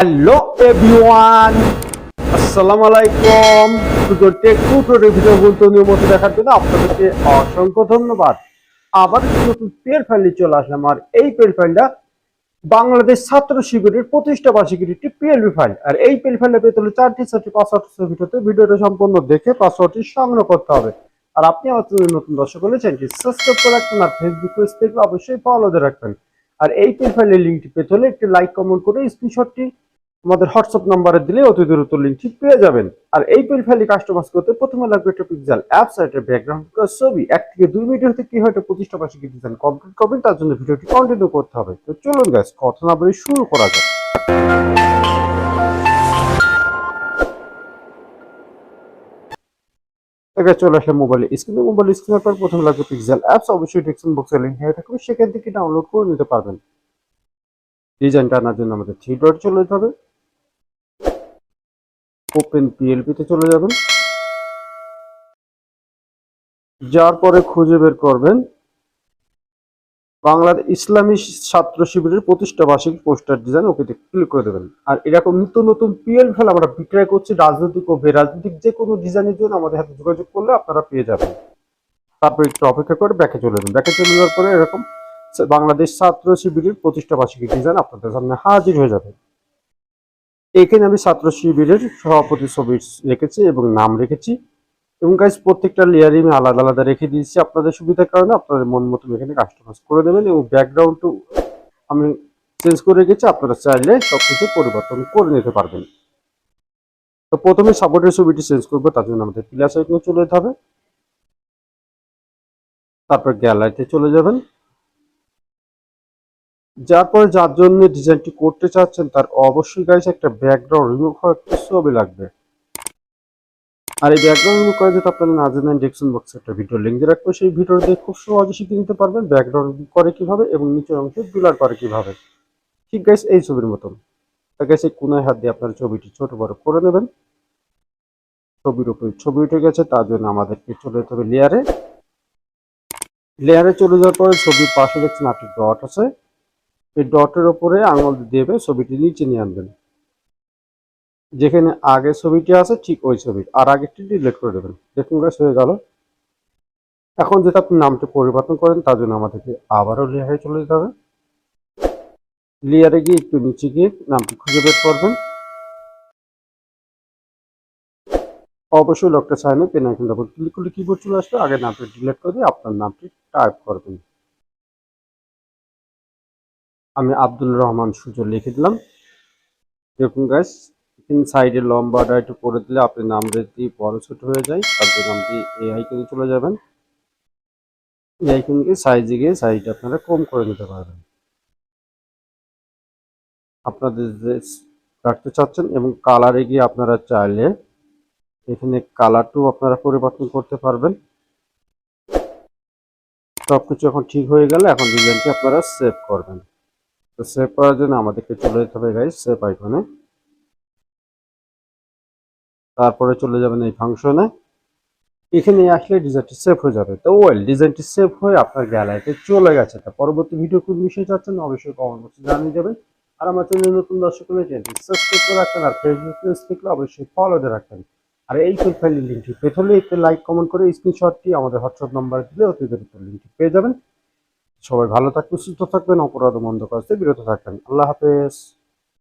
Hello everyone আসসালামু আলাইকুম দেখার জন্য আপনাদেরকে অসংখ্য ধন্যবাদ। আবার নতুন পেল ফাইল চলে আসলাম। আর এই পেল ফাইলটা বাংলাদেশ ছাত্র শিবিরের প্রতিষ্ঠা বার্ষিকীর একটি পিএলবি ফাইল আর এই হলে চারটি পাসওয়ার্ড ভিডিওটা সম্পূর্ণ দেখে পাসওয়ার্ডটি সংগ্রহ করতে হবে। আর আপনি নতুন দর্শক হলে রাখবেন ফেসবুক অবশ্যই রাখবেন। আর এই একটি লাইক করে আমাদের হোয়াটসঅ্যাপ নাম্বারে দিলে অতি দ্রুত লিঙ্কটি পেয়ে যাবেন। আর এই পেল ফাইলটি কাস্টমাইজ করতে প্রথমে লাগবে একটা পিক্সেল অ্যাপ সাইটের ব্যাকগ্রাউন্ড ছবি। এক থেকে দুই মিনিট হতে কি হয় এটা প্রতিষ্ঠা বার্ষিকী ডিজাইন কমপ্লিট করবেন, তার জন্য ভিডিওটি কন্টিনিউ করতে হবে। তো চলুন গাইস কথা না বলে শুরু করা যাক। চলে আসলে মোবাইল স্ক্রিনে মোবাইল স্ক্রিনের পর প্রথমে লাগবে পিক্সেল অ্যাপস অবশ্যই ডিসক্রিপশন বক্সে লিঙ্ক হয়ে থাকবে। সেখান থেকে ডাউনলোড করে নিতে পারবেন। ডিজাইনটা আনার জন্য আমাদের থ্রি ডট চলে যেতে হবে। ওপেন পিএলপি তে চলে যাবেন। যার পরে খুঁজে বের করবেন বাংলাদেশ ইসলামী ছাত্র শিবিরের প্রতিষ্ঠা বার্ষিকী পোস্টার ডিজাইন ওকে ক্লিক করে দেবেন। আর এরকম নিত্য নতুন পিএল ফেল আমরা বিক্রয় করছি রাজনৈতিক ও বেরাজনৈতিক যে কোনো ডিজাইনের জন্য আমাদের হাতে যোগাযোগ করলে আপনারা পেয়ে যাবেন। তারপর একটু অপেক্ষা করে ব্যাকে চলে যাবেন। ব্যাকে চলে যাওয়ার পরে এরকম বাংলাদেশ ছাত্র শিবিরের প্রতিষ্ঠা বার্ষিকী ডিজাইন আপনাদের সামনে হাজির হয়ে যাবে। এখানে আমি ছাত্র শিবিরের সভাপতি ছবি রেখেছি এবং নাম রেখেছি। এবং গাইজ প্রত্যেকটা লেয়ারই আমি আলাদা আলাদা রেখে দিয়েছি। আপনাদের সুবিধার কারণে আপনাদের মন মতো এখানে কাস্টমাইজ করে দেবেন এবং ব্যাকগ্রাউন্ডও আমি চেঞ্জ করে রেখেছি। আপনারা চাইলে সবকিছু পরিবর্তন করে নিতে পারবেন। তো প্রথমে সাপোর্টের ছবিটি চেঞ্জ করব, তার জন্য আমাদের প্লাস আইকনে চলে যেতে হবে। তারপর গ্যালারিতে চলে যাবেন। যার পরে যার জন্য ডিজাইনটি করতে চাচ্ছেন, তার অবশ্যই গাইজ একটা ব্যাকগ্রাউন্ড রিমুভ হওয়া একটা ছবি লাগবে। আর এই ব্যাকগ্রাউন্ড রিমুভ করা যেটা আপনারা না জানেন ডিসক্রিপশন বক্সে একটা ভিডিও লিঙ্ক দিয়ে রাখব। সেই ভিডিও দিয়ে খুব সহজে শিখে নিতে পারবেন ব্যাকগ্রাউন্ড করে কীভাবে এবং নিচের অংশে ব্লার করে কীভাবে। ঠিক গাইজ এই ছবির মতন। এই কোনায় হাত দিয়ে আপনার ছবিটি ছোট বড় করে নেবেন। ছবির উপরে ছবি উঠে গেছে, তার জন্য আমাদেরকে চলে যেতে হবে লেয়ারে লেয়ারে চলে যাওয়ার পরে ছবির পাশে দেখছেন আপনি ডট আছে। এই ডটের ওপরে আঙুল দেবে ছবিটি নিচে নিয়ে আনবেন। যেখানে আগে ছবিটি আছে, ঠিক ওই ছবি। আর আগেরটি ডিলিট করে দেবেন। দেখুন গাছ হয়ে গেল। এখন যেটা আপনি নামটি পরিবর্তন করেন, তার জন্য আমাদেরকে আবারও লেয়ারে চলে যেতে হবে। লেয়ারে গিয়ে একটু নিচে গিয়ে নামটি খুঁজে বের করবেন। অবশ্যই লকটা সাইনে পেন আইকন ডাবল ক্লিক করলে কিবোর্ড চলে আসবে। আগে নামটি ডিলিট করে আপনার নামটি টাইপ করবেন। আমি আব্দুল রহমান সুজন লিখে দিলাম। দেখুন গাছ তিন সাইডে লম্বাটা একটু করে দিলে আপনি নাম যদি বড় ছোট হয়ে যায়, তার জন্য আপনি এই আইকনে চলে যাবেন। এই আইকনকে সাইজে গিয়ে সাইজটা আপনারা কম করে নিতে পারবেন। আপনাদের যে রাখতে চাচ্ছেন এবং কালারে গিয়ে আপনারা চাইলে এখানে কালারটাও আপনারা পরিবর্তন করতে পারবেন। সবকিছু এখন ঠিক হয়ে গেলে এখন ডিজাইনটি আপনারা সেভ করবেন। তো সেভ করার জন্য আমাদেরকে চলে যেতে হবে গাইজ সেভ আইকনে তারপরে চলে যাবেন এই ফাংশনে এখানে আসলে ডিজাইনটি সেভ হয়ে যাবে। তো ওয়েল ডিজাইনটি সেভ হয়ে আপনার গ্যালারিতে চলে গেছে। তা পরবর্তী ভিডিও কোন বিষয়ে চাচ্ছেন অবশ্যই কমেন্ট বক্সে জানিয়ে দেবেন। আর আমার চ্যানেল নতুন দর্শক হলে চ্যানেলটি সাবস্ক্রাইব করে রাখবেন আর ফেসবুক পেজ থেকে অবশ্যই ফলো দিয়ে রাখবেন। আর এই ফুল ফাইলের লিঙ্কটি পেতে হলে একটু লাইক কমেন্ট করে স্ক্রিনশটটি আমাদের হোয়াটসঅ্যাপ নাম্বারে দিলে অতি দ্রুত লিঙ্কটি পেয়ে যাবেন। সবাই ভালো থাকবেন সুস্থ থাকবেন অপরাধ বন্ধ কাজতে বিরত থাকবেন। আল্লাহ হাফেজ।